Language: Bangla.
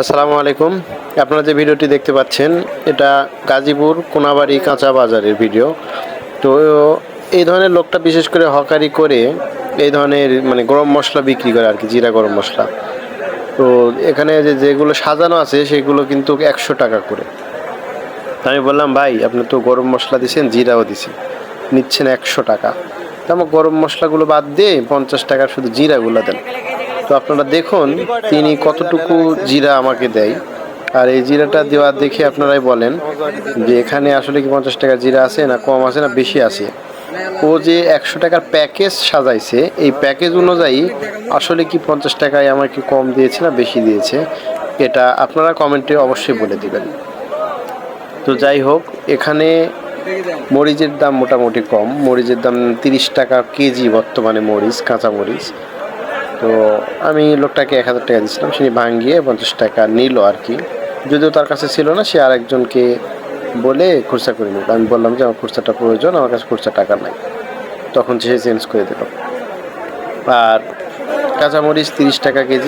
আসসালামু আলাইকুম। আপনারা যে ভিডিওটি দেখতে পাচ্ছেন, এটা গাজীপুর কোনাবাড়ি কাঁচা বাজারের ভিডিও। তো, এই ধরনের লোকটা বিশেষ করে হকারি করে এই ধরনের মানে গরম মশলা বিক্রি করে আর কি, জিরা গরম মশলা। তো, এখানে যে যেগুলো সাজানো আছে, সেগুলো কিন্তু একশো টাকা করে। আমি বললাম, ভাই, আপনি তো গরম মশলা দিছেন, জিরাও দিছি নিচ্ছেন একশো টাকা। তো আমার গরম মশলাগুলো বাদ দিয়ে পঞ্চাশ টাকার শুধু জিরাগুলো দেন। তো আপনারা দেখুন তিনি কতটুকু জিরা আমাকে দেয়। আর এই জিরাটা দেওয়া দেখে আপনারাই বলেন যে এখানে আসলে কি পঞ্চাশ টাকার জিরা আছে না কম আছে না বেশি আছে। ও যে একশো টাকার প্যাকেজ সাজাইছে, এই প্যাকেজ অনুযায়ী আসলে কি পঞ্চাশ টাকায় আমাকে কম দিয়েছে না বেশি দিয়েছে, এটা আপনারা কমেন্টে অবশ্যই বলে দিবেন। তো যাই হোক, এখানে মরিচের দাম মোটামুটি কম। মরিচের দাম তিরিশ টাকা কেজি বর্তমানে মরিচ কাঁচা মরিচ তো আমি লোকটাকে এক হাজার টাকা দিয়েছিলাম, সে ভাঙিয়ে পঞ্চাশ টাকা নিল আর কি। যদিও তার কাছে ছিল না, সে আরেকজনকে বলে খুরসা করে নিল। আমি বললাম যে, আমার খুরসাটা প্রয়োজন, আমার কাছে খুরসা টাকা নাই। তখন সে চেঞ্জ করে দিল। আর কাঁচামরিচ তিরিশ টাকা কেজি